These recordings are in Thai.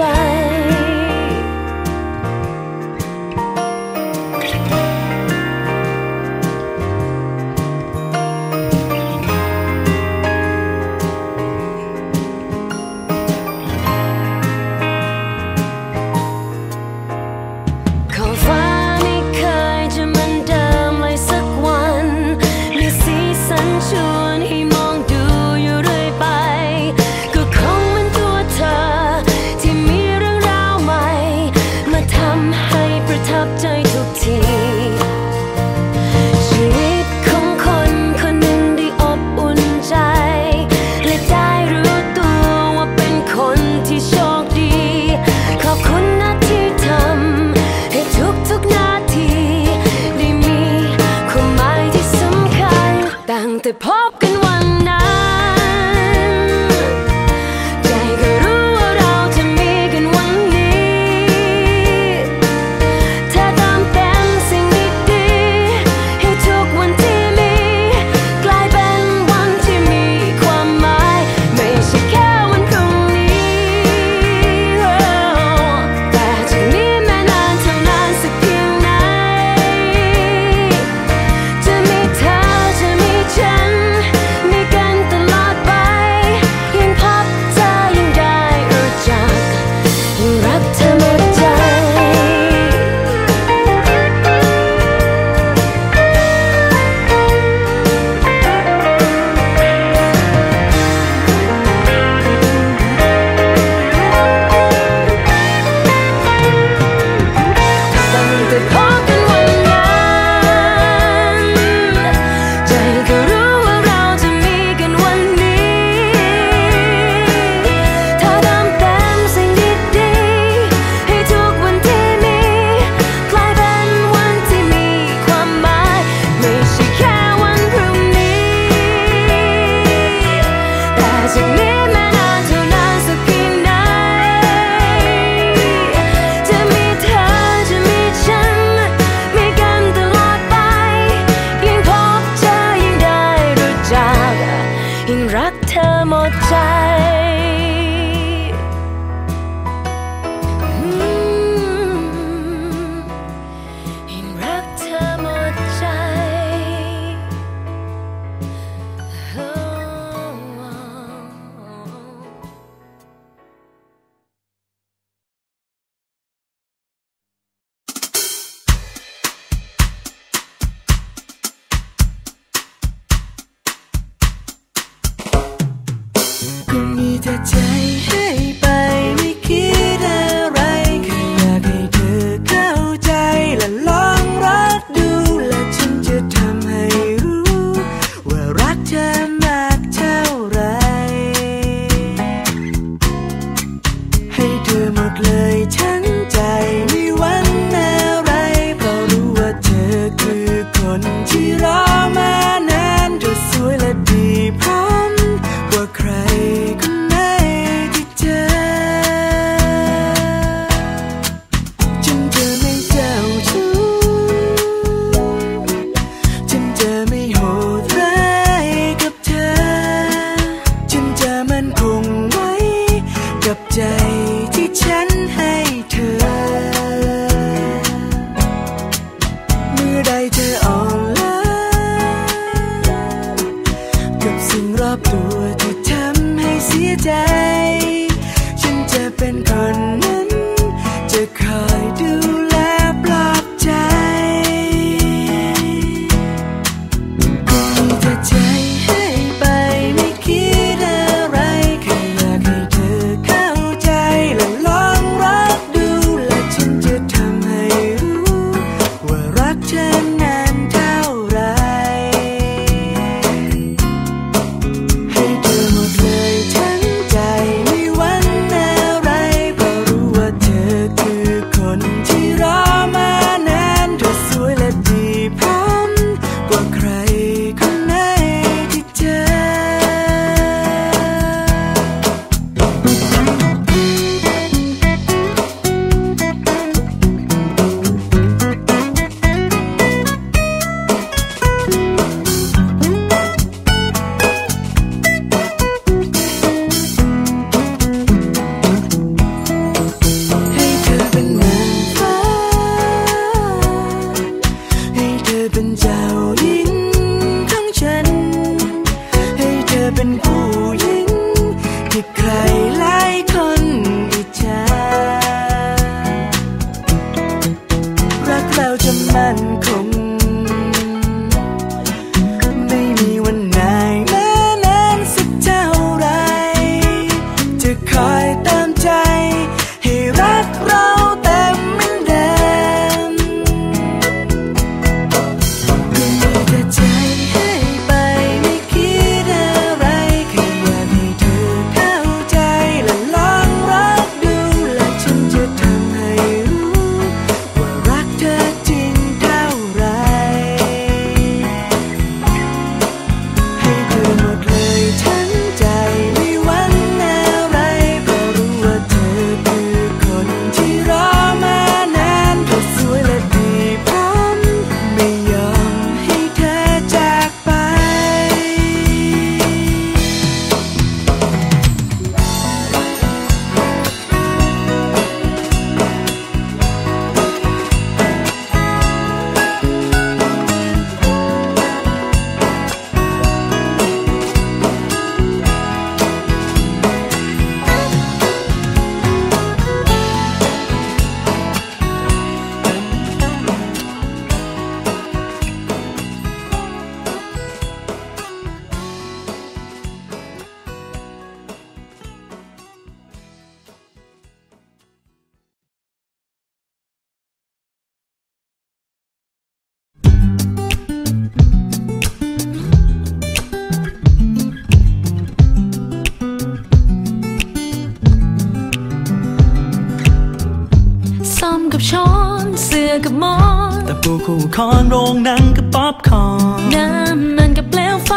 อ ก็ ที่ใคร มอนตะปูคู่คอนโรงหนังกับป๊อปคอร์นน้ำมันกับเปลวไฟ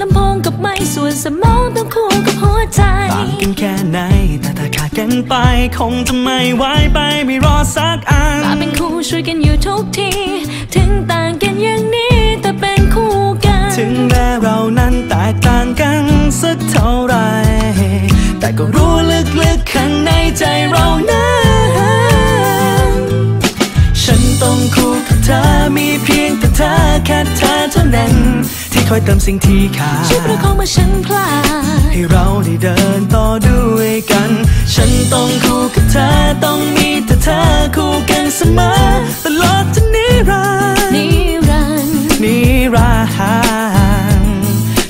ลำโพงกับไม้ส่วนสมองต้องคู่กับหัวใจต่างกันแค่ไหนแต่ถ้าขาดกันไป คงจะไม่ไหวไปไม่รอสักอันมาเป็นคู่ช่วยกันอยู่ทุกที ถึงต่างกันอย่างนี้แต่เป็นคู่กัน ถึงแม้เรานั้นแตกต่างกันสักเท่าไหรแต่ก็รู้ลึกๆข้างในใจเรานั้น มีเพียงแต่เธอแค่เธอเท่านั้น ที่คอยเติมสิ่งที่ขาดช่วยประคองเมื่อฉันพลาดให้เราได้เดินต่อด้วยกัน ฉันต้องคู่กับเธอต้องมีแต่เธอคู่กันเสมอตลอดจนนิรันดร์นิรันดร์นิรันดร์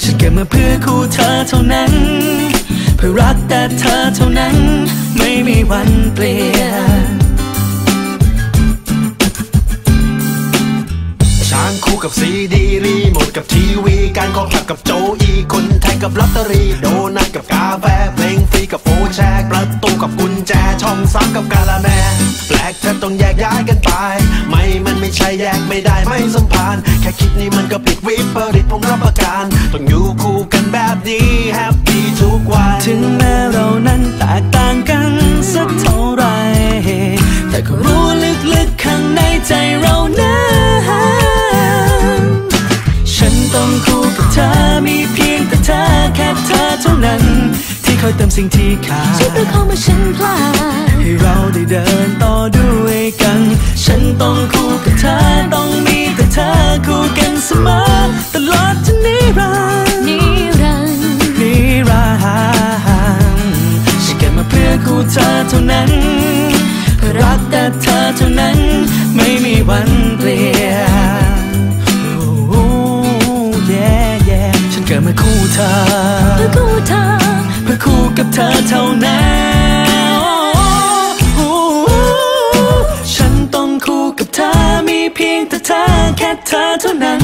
ฉันเกิดมาเพื่อคู่เธอเท่านั้นเพื่อรักแต่เธอเท่านั้น ไม่มีวันเปลี่ยน กับซีดีรีโมทกับทีวี การคอแคลบกับโจอีคนไทยกับลอตเตอรี่โดนัทกับกาแฟเพลงฟรีกับโฟร์แชร์ประตูกับกุญแจช่องสามกับกาละแมแปลกแทบต้องแยกย้ายกันไป ไม่มันไม่ใช่แยกไม่ได้ไม่สัมพันธ์แค่คิดนี่มันก็ผิดวิปริตผมรับประกันต้องอยู่คู่กันแบบนี้แฮปปี้ทุกวันถึงแม้เรานั้นแตกต่างกันสักเท่าไรแต่ก็รู้ลึกๆข้างในใจ ยเติมสิ่งที่ขาดช่วยปรเข้ามาฉันพลาดให้เราได้เดินต่อด้วยกัน ฉันต้องคู่กับเธอต้องมีแต่เธอคู่กันเสมอตลอดจนนิรันดร์ูเธอเท่านั้นเพื่อรักแต่เธอเท่านั้น ไม่มีวันเปลี่ยนโอ้ yeah ฉันเกิดมาคู่เธอเพื่อคู่เธอ ต้องคู่กับเธอมีเพียงแต่เธอแค่เธอเท่านั้น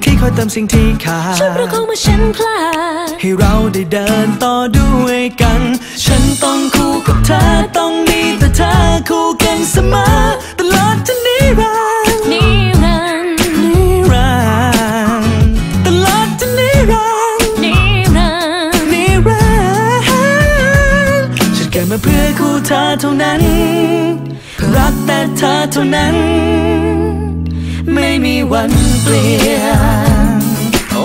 แค่คอยเติมสิ่งที่ขาดฉันประคองเมื่อฉันพลาดให้เราได้เดินต่อด้วยกัน ฉันต้องคู่กับเธอต้องมีแต่เธอคู่กันเสมอ เกิดมาเพื่อคู่เธอเท่านั้น รักแต่เธอเท่านั้น ไม่มีวันเปลี่ยนโอ้